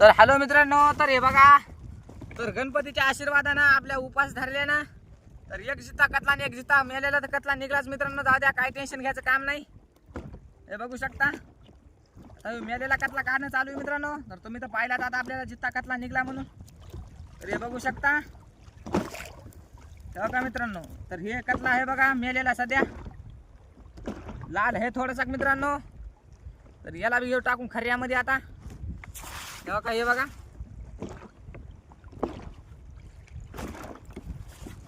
तर हॅलो मित्रांनो तर हे बघा तर गणपतीच्या आशीर्वादानं आपल्या उपास धरले ना तर एक जिता कतला आणि एक जिता मेलेला तर कतला निघलाच मित्रांनो. जाऊ द्या काय टेन्शन घ्यायचं काम नाही. हे बघू शकता. तर मेलेला कतला काढणं चालू आहे मित्रांनो. तर तुम्ही तर पाहिला आता आपल्याला जित्ता कतला निघला म्हणून. तर हे बघू शकता. बघा मित्रांनो तर हे कतला आहे बघा मेलेला सध्या. लाल हे थोडंसं मित्रांनो. तर याला बी घेऊ टाकून खर्यामध्ये आता. हे बघा हे बघा.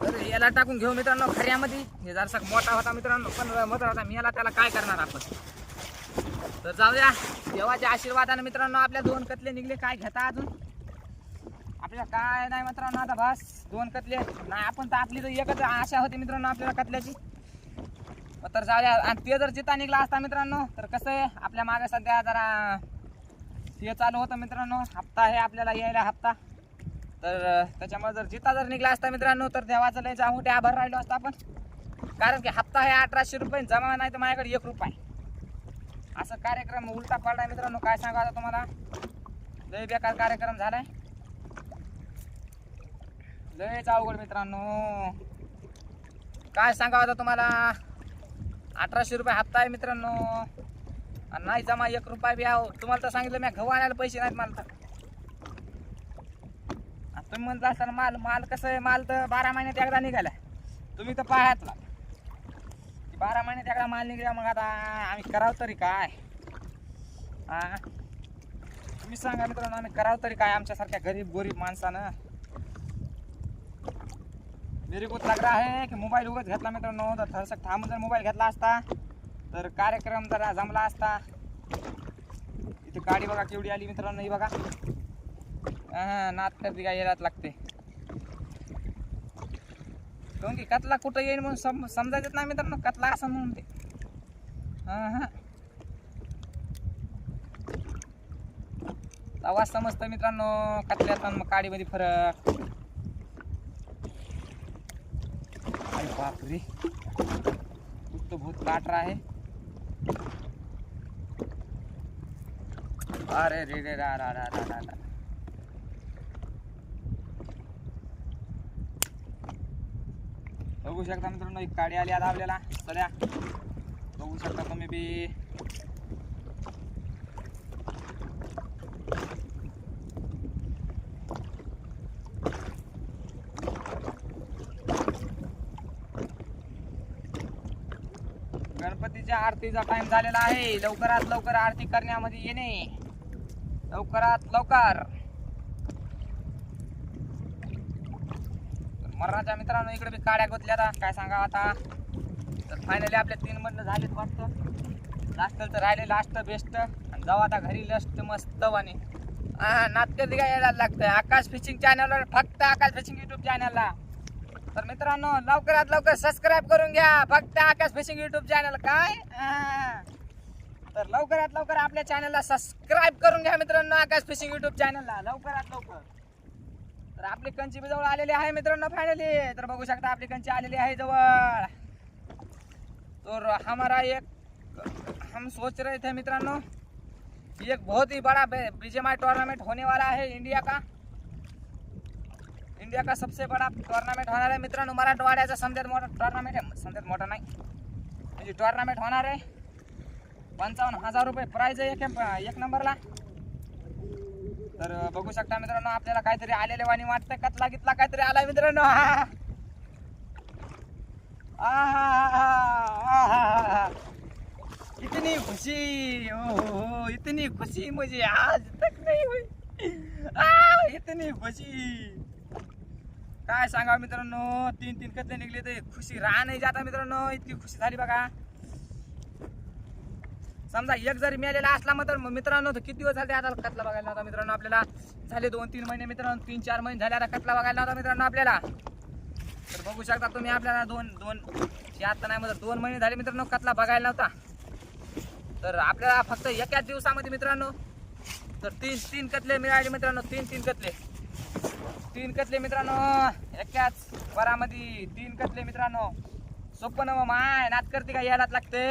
तर याला टाकून घेऊ मित्रांनो खऱ्यामध्ये. हे जरासा मोठा होता मित्रांनो पण मोठा होता. मी याला त्याला काय करणार आपण? तर जाऊया देवाच्या आशीर्वादाने मित्रांनो आपल्या दोन कतले निघले. काय घेता अजून? आपल्याला काय नाही मित्रांनो आता बस. दोन कतले. नाही आपण तर आपली तर एकच आशा होती मित्रांनो आपल्याला कतल्याची. तर जाऊया आणि ते जर जिता निघला असता मित्रांनो तर कसं आहे? आपल्या मागे सध्या जरा हे चालू होतं मित्रांनो. हप्ता आहे आपल्याला यायला हप्ता. तर त्याच्यामुळे जर जिता जर निघला असता मित्रांनो तर देवाचं लय जा ते आभार राहिलो असता आपण. कारण की हप्ता आहे अठराशे रुपये जमा नाही तर माझ्याकडे एक रुपये. असं कार्यक्रम उलटा पडलाय मित्रांनो. काय सांगा आता तुम्हाला? लय बेकार कार्यक्रम झालाय. लयच अवघड मित्रांनो. काय सांगावं आता तुम्हाला? अठराशे रुपये हप्ता आहे मित्रांनो. आणि नाही जमा एक रुपया बी आहो. तुम्हाला तर सांगितलं मी गहू आणायला पैसे नाहीत मला तर तुम्ही म्हणता असताना माल माल कसं आहे? माल तर बारा महिन्यात एकदा निघाला तुम्ही तर पाहातला बारा महिन्यात एकदा माल निघाला मग आता आम्ही करावं तरी काय? हा तुम्ही सांगा मित्रांनो आम्ही करावं तरी काय? आमच्यासारख्या गरीब गरीब माणसानं. मेरी कुठ लागला आहे की मोबाईल उगाच घेतला मित्रांनो? तर थरसक थांबून जर मोबाईल घेतला असता तर कार्यक्रम जरा जमला असता. इथे गाडी बघा केवढी आली मित्रांनो ही बघा. हा नात करते काय यायलाच लागते. काऊन की कतला कुठं येईल म्हणून सम समजायचं नाही मित्रांनो कतला असं म्हणून ते. हा हा आवाज समजतं मित्रांनो कतल्यात मग काडीमध्ये फरक. अरे बापरे. कुछ तो बहुत काट आहे. अरे रे रे रा रा रा रा रा रा. बघू शकता मित्रांनो एक गाडी आली आता आपल्याला. चल्या बघू शकता तुम्ही बी. गणपतीच्या आरतीचा टाइम झालेला आहे. लवकरात लवकर आरती करण्यामध्ये येणे. लवकरात लवकर. मरणाच्या मित्रांनो इकडे बी काड्या गोतल्या आता. काय सांगा आता? तर फायनली आपल्या तीन मधनं झालेत वाटतं. लास्ट तर राहिले लास्ट बेस्ट आणि जाऊ आता घरी लस्ट मस्त वाने हा नाटकं काय यायला लागतंय. आकाश फिशिंग चॅनलवर फक्त आकाश फिशिंग युट्यूब चॅनलला तर मित्रांनो लवकरात लवकर सबस्क्राईब करून घ्या. फक्त आकाश फिशिंग युट्यूब चॅनल काय? हा. तर लवकरात लवकर आपल्या चॅनलला सबस्क्राईब करून घ्या मित्रांनो आकाश फिशिंग युट्यूब चॅनलला लवकरात लवकर. तर आपली कंची बी जवळ आलेली आहे मित्रांनो फायनली तर बघू शकता आपली कंची आलेली आहे जवळ. तर हमारा एक हम सोच रहे थे मित्रांनो एक बहुत ही बड़ा बीजेमाई टूर्नामेंट होने वाला है इंडिया का. इंडिया का सबसे बड़ा टूर्नामेंट होणार आहे मित्रांनो मराठवाड्याचा समजात मोठा टूर्नामेंट आहे समजात मोठा नाही. म्हणजे टूर्नामेंट होणार आहे. पंचावन्न हजार रुपये. प्राईज आहे एक एक नंबरला. तर बघू शकता मित्रांनो आपल्याला काहीतरी आलेले वाणी वाटतं कतला कितला काहीतरी आला मित्रांनो. आहा. इतनी खुशी ओ हो, हो इतनी खुशी मुझे आज तक नहीं हुई. आ, इतनी खुशी. काय सांगा मित्रांनो? तीन तीन कतले निघले ते खुशी राह नाही जाता मित्रांनो. इतकी खुशी झाली बघा. समजा एक जरी मिळालेला असला मग तर मित्रांनो तर किती दिवस झाले आता कतला बघायला नव्हता मित्रांनो आपल्याला? झाले दोन तीन महिने मित्रांनो तीन चार महिने झाले आता कतला बघायला नव्हता मित्रांनो आपल्याला. तर बघू शकता तुम्ही आपल्याला दोन दोन हे आता नाही मग दोन महिने झाले मित्रांनो कतला बघायला नव्हता. तर आपल्याला फक्त एकाच दिवसामध्ये मित्रांनो तर तीन तीन कतले मिळाले मित्रांनो तीन तीन कतले तीन कतले मित्रांनो एकाच वरामध्ये तीन कतले मित्रांनो. सोपं नव माय नात करते का? यायलाच लागते.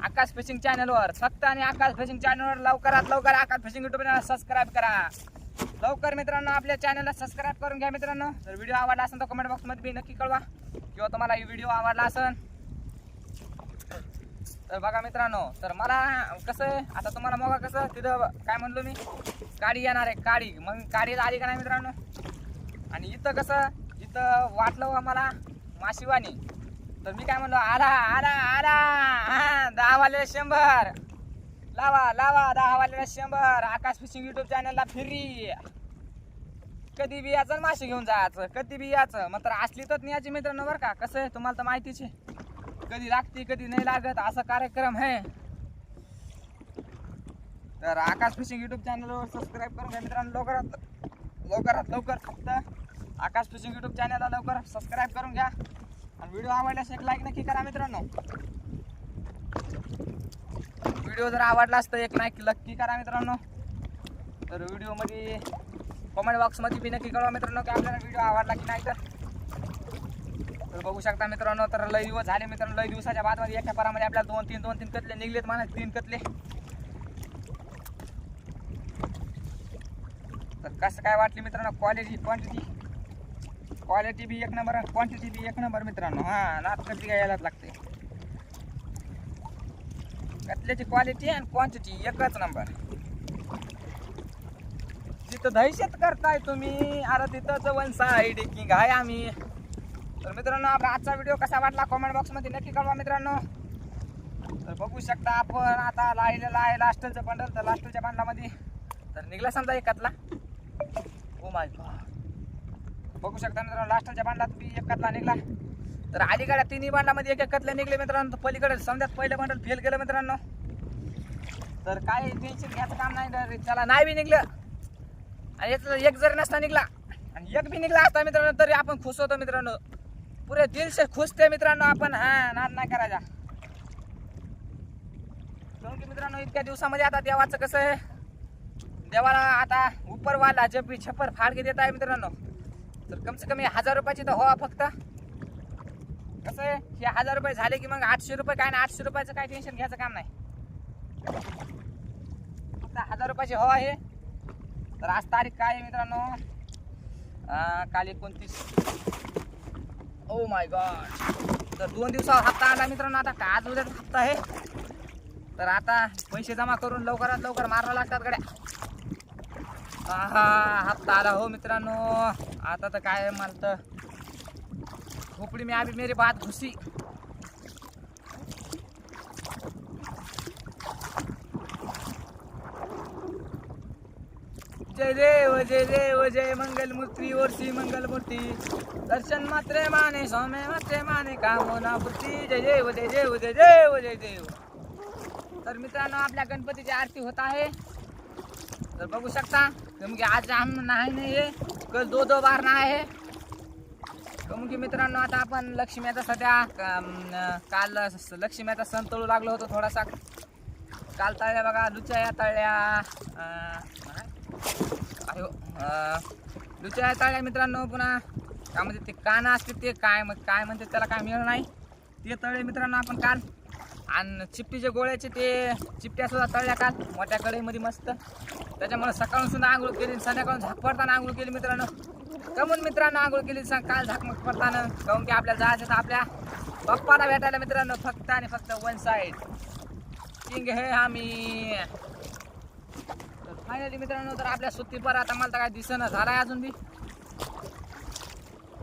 आकाश फिशिंग चॅनलवर फक्त आणि आकाश फिशिंग चॅनलवर लवकरात लवकर Akash fishing YouTube channel subscribe करा. लवकर मित्रांनो आपल्या चॅनलला सबस्क्राईब करून घ्या मित्रांनो. जर व्हिडिओ आवडला असेल तर कमेंट बॉक्समध्ये बी नक्की कळवा. किंवा तुम्हाला ही व्हिडिओ आवडला असेल तर बघा मित्रांनो तर मला कसं आहे? आता तुम्हाला मग कसं? तिथं काय म्हणलो मी? गाडी येणार आहे काडी मग गाडी आली का नाही मित्रांनो? आणि इथं कसं? इथं वाटलं हो मला माशिवानी. तर मी काय म्हणलो आधा आधा आधा हा दहा वाले शंभर. लावा लावा दहा वाले शंभर. आकाश फिशिंग युट्यूब चॅनलला फिरी कधी बी याचं मासे घेऊन जायचं कधी बी याचं. मात्र असली तर याची मित्रांनो बरं का. कसं आहे? तुम्हाला तर माहितीच आहे. कधी लागते कधी नाही लागत. असा कार्यक्रम आहे. तर आकाश फिशिंग युट्यूब चॅनलवर सबस्क्राईब करून घ्या मित्रांनो लवकरात लवकरात लवकर फक्त. आकाश फिशिंग युट्यूब चॅनलला लवकर सबस्क्राईब करून घ्या. आणि व्हिडिओ आवडल्यास एक लाईक नक्की करा मित्रांनो. व्हिडिओ जर आवडला असतं एक लाईक नक्की करा मित्रांनो. तर व्हिडिओमध्ये कॉमेंट बॉक्समध्ये बी नक्की कळवा मित्रांनो की आपल्याला व्हिडिओ आवडला की नाही तर. तर बघू शकता मित्रांनो तर लय दिवस झाले मित्रांनो लय दिवसाच्या बादमध्ये एका पारामध्ये आपल्याला दोन तीन दोन तीन कतले निघलेत मला तीन कतले. तर कसं काय वाटली मित्रांनो क्वालिटी क्वांटिटी क्वालिटी बी एक नंबर क्वांटिटी बी एक नंबर मित्रांनो. हा नात कधी यायलाच लागते. कतल्याची क्वालिटी आणि क्वांटिटी एकच नंबर तिथं दहशत करताय तुम्ही अरे तिथं वन आहे डेकिंग आहे आम्ही. तर मित्रांनो आपला आजचा व्हिडिओ कसा वाटला कॉमेंट बॉक्समध्ये नक्की कळवा मित्रांनो. तर बघू शकता आपण आता लाहिलेलं आहे लास्टलचं बंडल तर लास्टलच्या बंडलामध्ये तर निघला समजा एकातला. Oh ओ माय बघू शकता मित्रांनो लास्टलच्या बंडलात बी एकातला निघला. तर अलीकडे तिन्ही बंडामध्ये एक एकतले निघले मित्रांनो तर पलीकडे समजात पहिलं बांडल फेल गेलं मित्रांनो. तर काय टेन्शन घ्यायचं काम नाही तर त्याला नाही बी निघलं. आणि याचं एक जरी नसता निघला आणि एक बी निघला असता मित्रांनो तरी आपण खुश होतो मित्रांनो. पुरे दिलसे खुश ते मित्रांनो आपण. हा नाद नाही करायचा. काहून की मित्रांनो इतक्या दिवसामध्ये आता देवाचं कसं आहे? देवाला आता उपरवाला जब छप्पर फाडके देत आहे मित्रांनो. तर कम से कम हे हजार रुपयाची तर हवा फक्त. कसं आहे? हे हजार रुपये झाले की मग आठशे रुपये काय नाही आठशे रुपयाचं काय टेन्शन घ्यायचं काम नाही. फक्त हजार रुपयाची हवा आहे तर आज तारीख काय आहे मित्रांनो? काल एकोणतीस. ओ माय गॉड तर दोन दिवसावर हप्ता आला मित्रांनो आता. का आज उद्याचा हप्ता आहे? तर आता पैसे जमा करून लवकरात लवकर मारावं लागतात गड्या. हा हप्ता आला हो मित्रांनो. आता तर काय मला तर खोपडी में अभी मेरी बात घुसी. जय देव जय देव जय मंगल मूर्ती ओरसी मंगल मूर्ती दर्शन मात्रे माने स्वामी मात्रे माने कामना पूर्ती. जय देव जय देव जय देव जय देव तर मित्रांनो आपल्या गणपतीची आरती होत आहे. तर बघू शकता. की आज आम नाही नाही आहे कल दो दो बार नाही आहे. की मित्रांनो आता आपण लक्ष्मीचा सध्या काल लक्ष्मीचा सण तळू लागलो होतो थोडासा. काल तळल्या बघा लुच्या तळल्या अयो, हो, लुच्या तळल्या मित्रांनो पुन्हा. काय म्हणते ते काना असते ते काय मग काय म्हणते त्याला काय मिळणार नाही. ते तळले मित्रांनो आपण काल. आणि चिप्पीचे गोळ्याचे ते चिपट्या सुद्धा तळल्या काल मोठ्या कढईमध्ये मस्त. त्याच्यामुळे सकाळून सुद्धा आंघोळ केली संध्याकाळून झाक पडताना आंघोळ केली मित्रांनो. कमून मित्रांनो आंघोळ केली सांग काल झाकमक पडताना. काहून की आपल्याला जायचं तर आपल्या पप्पाला भेटायला मित्रांनो फक्त आणि फक्त वन साईड किंग हे आम्ही. फायनली मित्रांनो तर आपल्या सुट्टी पर आता मला तर काय दिसणं झालं आहे अजून बी.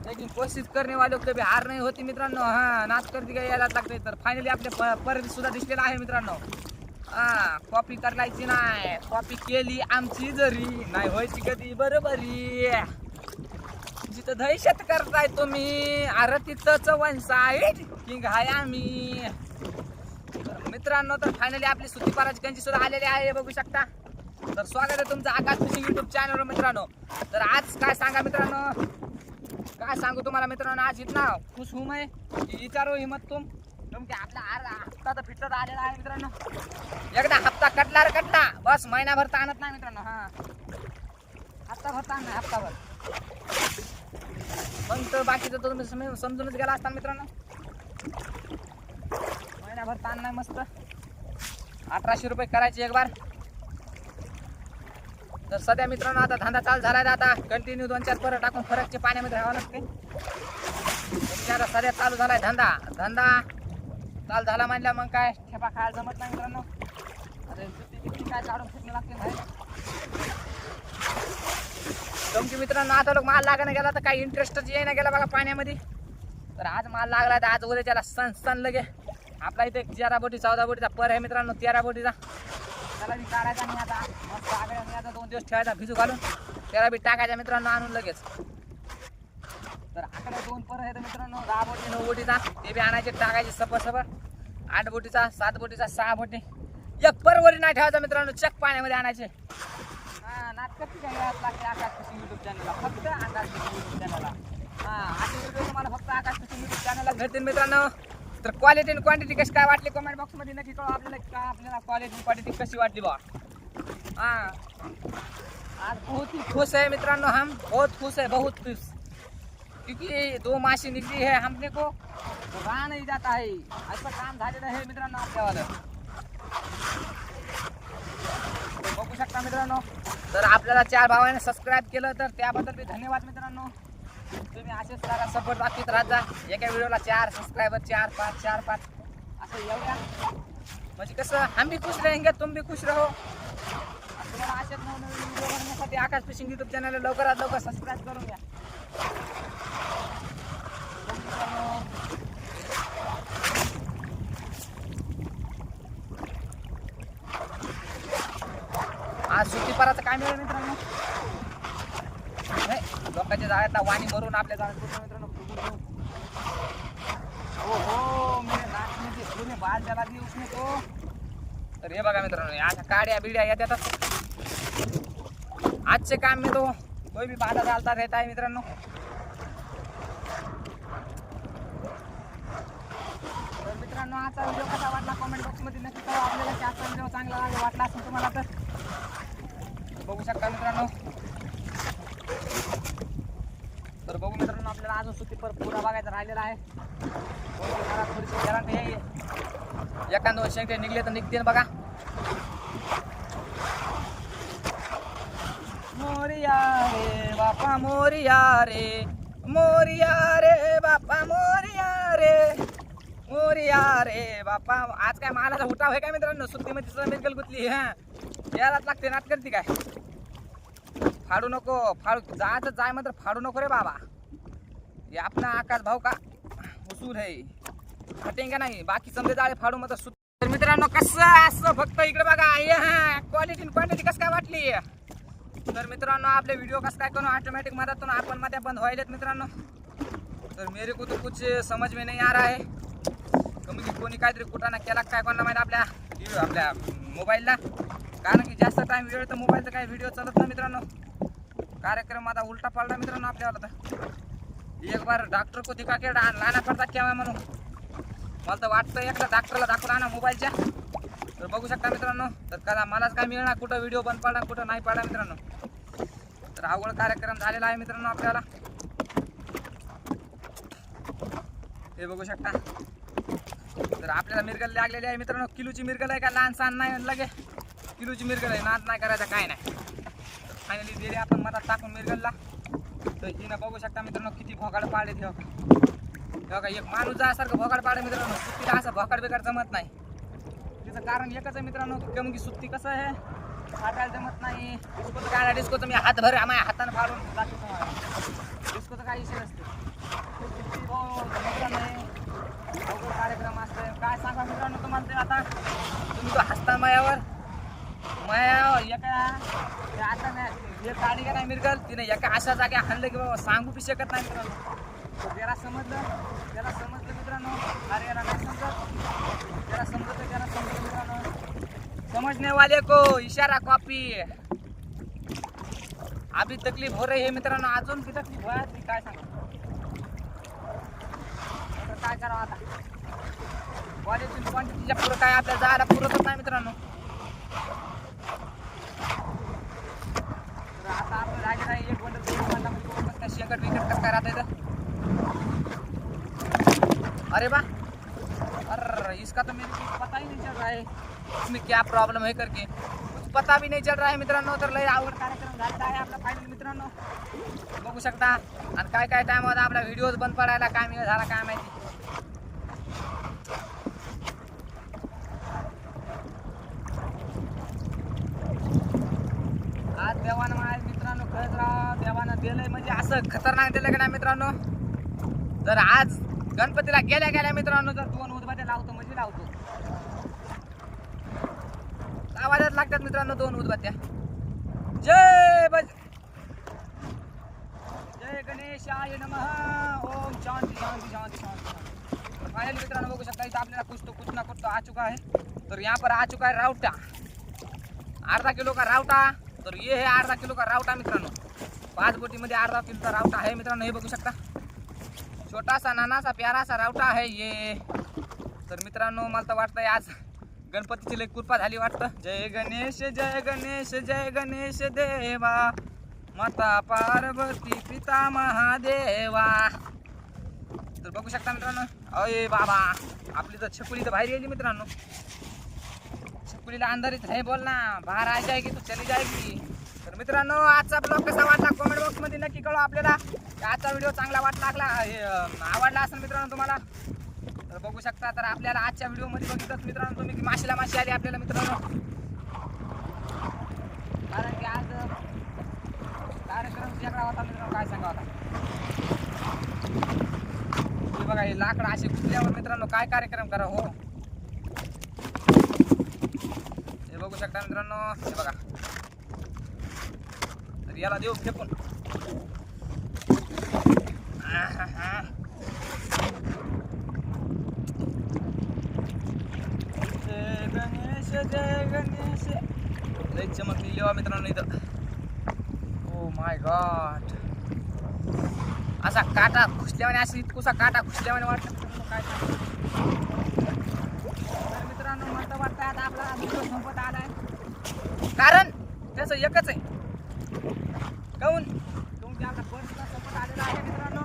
लेकिन कोशिश करणे वाले कभी हार नाही होती मित्रांनो. हा नाच करते काय यायला लागते. तर फायनली आपले प- परत सुद्धा दिसलेला आहे मित्रांनो. हा कॉपी करायची नाही. कॉपी केली आमची जरी. नाही व्हायची कधी बरोबरी. जिथं दहशत करताय तुम्ही अरे तिथंच वन साईड किंग हाय आम्ही. मित्रांनो तर फायनली आपली सुती पाराची सुद्धा आलेली आहे बघू शकता. तर स्वागत आहे तुमचं आकाश फिशिंग युट्यूब चॅनलवर मित्रांनो. तर आज काय सांगा मित्रांनो? काय सांगू तुम्हाला मित्रांनो आज इतना खुश हुम आहे. विचारो हिम्मत तुम. आपला आर हप्ता तर फिटत आलेला आहे मित्रांनो. एकदा हप्ता कटला रे कटला. बस महिनाभर तर आणत नाही मित्रांनो. हा. हप्ता भर ताण नाही हप्ताभर. पण तर बाकीचं तर तुम्ही समजूनच गेला असता मित्रांनो. महिनाभर ताण नाही मस्त. अठराशे रुपये करायचे एक बार. तर सध्या मित्रांनो आता धंदा चालू झालाय आहे आता. कंटिन्यू दोन चार परत टाकून फरकचे पाण्यामध्ये राहावं लागते. आता सध्या चालू झालाय धंदा. धंदा चालू झाला म्हणल्या मग काय? ठेपा खायला जमत नाही मित्रांनो. काय काढून फिरणं लागते नाही तुमची मित्रांनो आता लोक माल लागायला गेला तर काही इंटरेस्टच येईना गेला बघा पाण्यामध्ये. तर आज माल लागला तर आज उद्या त्याला सण सण लगे. आपला इथे तेरा बोटी चौदा बोटीचा पर आहे मित्रांनो तेरा बोटीचा त्याला बी काढायचा आणि आता. मस्त आगळ्या आणि आता दोन दिवस ठेवायचा भिजू घालून. त्याला बी टाकायचा मित्रांनो आणून लगेच. तर आकडे दोन पर आहेत मित्रांनो दहा बोटी नऊ बोटीचा. ते बी आणायचे टाकायचे सप सप आठ बोटीचा सात बोटीचा सहा बोटी. एक परवरी नाही ठेवायचा मित्रांनो चक पाण्यामध्ये आणायचे. हा नाटकाची काय लागते आकाश फिशिंग युट्यूब चॅनलला फक्त आकाश फिशिंग युट्यूब चॅनलला हा आठ व्हिडिओ तुम्हाला फक्त आकाश फिशिंग युट्यूब चॅनलला भेटतील मित्रांनो. तर क्वालिटी आणि क्वांटिटी कशी काय वाटली कमेंट बॉक्समध्ये नक्की कळवा आपल्याला का आपल्याला क्वालिटी क्वांटिटी कशी वाटली बा हा. आज बहुत ही खुश है मित्रांनो हम. बहुत खुश है बहुत खुश. क्योंकि दो माशी निकली है हमने को. रहा नहीं जाता है असं काम झालेलं आहे मित्रांनो तर बघू शकता मित्रांनो. तर आपल्याला चार भावाने सबस्क्राईब केलं, तर त्याबद्दल बी धन्यवाद मित्रांनो. तुम्ही असेच जरा सपोर्ट दाखवत राहत. जा एका व्हिडिओला चार सबस्क्रायबर चार पाच चार पाच. असं एवढ्या. म्हणजे कसं आम्ही खुश राहेंगे तुम भी खुश राहो. आणि तुम्हाला असेच नवनवीन व्हिडिओ बनवण्यासाठी आकाश फिशिंग युट्यूब चॅनल लवकरात लवकर सबस्क्राईब करून घ्या. आज सुट्टी पराचं काय मिळेल मित्रांनो? नाही लोकांच्या जाळ्यातला वाणी भरून आपल्या जाळ्यात मित्रांनो हो हो मेरे नाचने की सुने बाल जला तो तर हे बघा मित्रांनो अशा काड्या बिड्या येतात आजचे काम मी तो कोई बी बाधा डालता येत आहे मित्रांनो. तर मित्रांनो आजचा व्हिडिओ कसा वाटला कॉमेंट बॉक्समध्ये नक्की कळवा. आपल्याला आजचा व्हिडिओ चांगला वाटला असेल तुम्हाला तर. बघू शकता मित्रांनो. तर बघू मित्रांनो आपल्याला अजून सुट्टी पुरा बघायचा राहिलेला आहे. एका दोन शेंगटे निघले तर निघतील बघा. मोरिया रे बापा मोरिया रे. मोरिया रे बापा मोरिया रे. मोरिया रे बापा. आज काय मालाचा उठाव आहे काय मित्रांनो? सुट्टीमध्ये सगळं मिरकल गुतली हा? यालाच लागते नात करते काय? फाडू नको फाडू जायचं जाय मात्र फाडू नको रे बाबा. हे आपला आकाश भाऊ का? उसूर आहे. फटेंगे नाही? बाकी समजे जाळे फाडू मात्र सुट तर मित्रांनो कसं असं फक्त इकडे बघा. क्वालिटी क्वांटिटी कसं काय वाटली? तर मित्रांनो आपले व्हिडिओ कसं काय करू? ऑटोमॅटिक मधातून आपण मध्ये बंद व्हायलेत मित्रांनो. तर मेरे को तो कुछ समझ में नाही आ रहा है. कमी म्हणजे की कोणी काहीतरी कुठाना केला काय कोणाला माहिती आपल्या आपल्या मोबाईलला कारण की जास्त टाइम वेळ तर मोबाईलचा काही व्हिडिओ चालत नाही मित्रांनो. कार्यक्रम आता उलटा पडला मित्रांनो आपल्याला तर एक बार डॉक्टर को दिका के डा- लाना पडता केव्हा म्हणून. मला तर वाटतं एकदा डॉक्टरला दाखवला आणा मोबाईलच्या तर बघू शकता मित्रांनो. तर कदा मलाच काय मिळणार कुठं व्हिडिओ बंद पडला कुठं नाही पडला मित्रांनो. तर अवघड कार्यक्रम झालेला आहे मित्रांनो आपल्याला. हे बघू शकता. तर आपल्याला मिरगल लागलेली आहे मित्रांनो. किलोची मिरगल आहे का? लहान सहान नाही लगे. किलोची मिरगल आहे. नाद नाही करायचा काय नाही. फायनली दिली आपण मधात टाकून मिरगलला तर हिनं बघू शकता मित्रांनो किती भोकाड पाडे ते. बघा एक माणूस जासारखं भोगाड पाडे मित्रांनो. सुट्टीला असं भोकाड बेकार जमत नाही. त्याचं कारण एकच आहे मित्रांनो कमी की सुट्टी कसं आहे? फाटायला जमत नाही. डिस्कोचं काय डिस्कोचं मी हात भर माझ्या हातानं फाडून दाखवतो डिस्कोचं काय विषय असते हो, कार्यक्रम असते काय सांगा मित्रांनो तुम्हाला ते आता? तुम्ही तो हसता मायावर? मायावर एका आता नाही. हे काढी का नाही मिरगल? तिने एका अशा जागे हाणलं की बाबा सांगू बी शकत नाही मित्रांनो त्याला समजलं त्याला समजलं मित्रांनो. अरे याला नाही समजत. त्याला समजतं त्याला समजलं मित्रांनो. समझने वाले को इशारा कॉपी अभी तकलीफ हो रही है मित्रांनो. अजून की तकलीफ? व्हायची काय सांगा? तर काय करावं आता? क्वालिटी क्वांटिटीच्या पुढं काय आपल्याला जायला पुरतच नाही मित्रांनो तर आता नाही एक बंडल म्हणजे दोन शेकट बिकट कसं काय राहतं इथं? अरे बा. अरे इसका तो मेरे को पता ही नहीं चल रहा है. इसमें क्या प्रॉब्लम है करके? कुछ पता भी नहीं चल रहा है मित्रांनो तर लय आवड कार्यक्रम झाला आहे आपला फायनल मित्रांनो. बघू शकता. आणि काय काय टाइम होता आपला? व्हिडिओज बंद पडायला काय मिळत झाला काय माहिती? आज देवानं माझ्या मित्रांनो खरंच राव देवानं दिलंय म्हणजे असं खतरनाक दिलं का नाही मित्रांनो? जर आज गणपतीला गेल्या गेल्या मित्रांनो जर दोन उदबत्या लावतो म्हणजे लावतो. आवाजात लागतात मित्रांनो दोन उदबत्त्या. जय बज जय गणेशाय नमः. ओम शांती शांती शांती शांती फाइनली मित्रांनो बघू शकता इथं आपल्याला कुछ तो कुछ ना कुछ तो आ चुका है तर यहाँ पर आ चुका है रावटा. अर्धा किलो का रावटा? तर ये हे अर्धा किलो का रावटा मित्रांनो. पाच बोटीमध्ये अर्धा किलोचा रावटा आहे मित्रांनो हे बघू शकता. छोटासा नानासा प्यारासा रावटा आहे ये. तर मित्रांनो मला तर वाटतंय आज गणपतीची लई कृपा झाली वाटतं. जय गणेश जय गणेश जय गणेश देवा. माता पार्वती पिता महादेवा. तर बघू शकता मित्रांनो. अय बाबा आपली तर छकुली तर बाहेर गेली मित्रांनो. छकुलीला अंधारीत. नाही बोल ना बाहेर आ जाएगी तू चली जाएगी तर मित्रांनो आजचा ब्लॉग कसा वाटला? कॉमेंट बॉक्समध्ये नक्की कळवा आपल्याला. आजचा व्हिडिओ चांगला वाटला लागला आवडला असेल मित्रांनो तुम्हाला तर बघू शकता. तर आपल्याला आजच्या व्हिडिओमध्ये बघितलं मित्रांनो तुम्ही की माशीला माशी आली आपल्याला मित्रांनो. कारण की आज कार्यक्रम वेगळा होता मित्रांनो काय सांगा होता हे बघा हे लाकडं असे कुठल्यावर मित्रांनो काय कार्यक्रम करा हो. हे बघू शकता मित्रांनो हे बघा तर याला देऊ फेकून आहाहा. जय गणेश जय गणेश लय चमकलेली वा मित्रांनो इथं ओ माय गॉड असा काटा खुसल्यावाने अशी इतकुसा काटा खुसल्यावाने वाटतं मित्रांनो, काय सांगू. तर मित्रांनो आपला संपत आलाय. कारण त्याचं एकच आहे. काऊन? तुमच्या आपला बसचा संपत आलेला आहे मित्रांनो.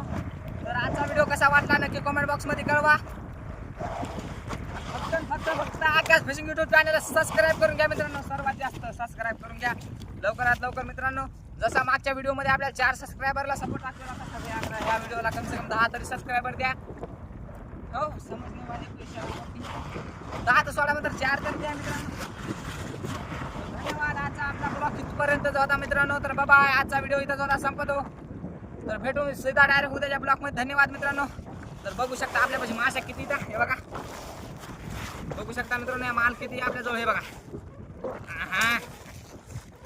तर आजचा व्हिडिओ कसा वाटला नक्की कमेंट बॉक्समध्ये कळवा. फक्त फक्त फक्त आकाश फिशिंग युट्यूब चॅनलला सबस्क्राईब करून घ्या मित्रांनो. सर्वात जास्त सबस्क्राईब करून घ्या. लवकरात लवकर मित्रांनो जसा मागच्या व्हिडिओमध्ये आपल्या चार सबस्क्रायबरला सपोर्ट लागतो तसा द्या आता या व्हिडिओला कमसे कम दहा तरी सबस्क्रायबर द्या. हो समजणे वाले पैसे आहे. दहा तर सोळा नंतर चार तर द्या मित्रांनो. धन्यवाद आजचा आपला ब्लॉग इथपर्यंत होता मित्रांनो. तर बाबा आजचा व्हिडिओ इथं होता संपतो. तर भेटू सीधा डायरेक्ट उद्याच्या ब्लॉगमध्ये धन्यवाद मित्रांनो. तर बघू शकता आपल्यापाशी माशा किती इथं हे? बघा. बघू शकता मित्रांनो या माल किती आहे आपल्याजवळ हे बघा. हा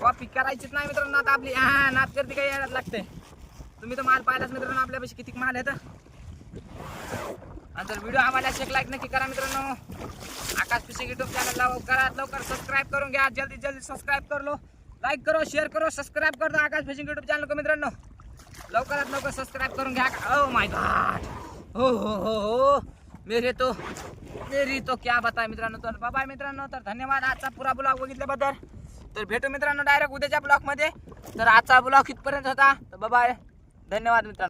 कॉपी करायचीच नाही मित्रांनो आता आपली. हां नात करते काही यायला लागते. तुम्ही तर माल पाहिलाच मित्रांनो आपल्यापाशी किती माल येतं आणि जर व्हिडिओ आम्हाला एक लाईक नक्की करा मित्रांनो. आकाश फिशिंग युट्यूब चॅनलला करा. लवकर सबस्क्राईब करून घ्या. जल्दी जल्दी सबस्क्राईब करलो लाईक करो शेअर करो सबस्क्राईब कर आकाश फिशिंग युट्यूब चॅनल को मित्रांनो. लवकरात लवकर सबस्क्राईब करून घ्या. ओ माय गॉड हो हो हो हो. मेरे तो मेरी तो क्या बताय मित्रांनो. तर बाबा मित्रांनो. तर धन्यवाद. आजचा पुरा ब्लॉग बघितल्याबद्दल. तर भेटू मित्रांनो डायरेक्ट उद्याच्या ब्लॉगमध्ये तर आजचा ब्लॉग इथपर्यंत होता. तर बाबा धन्यवाद मित्रांनो.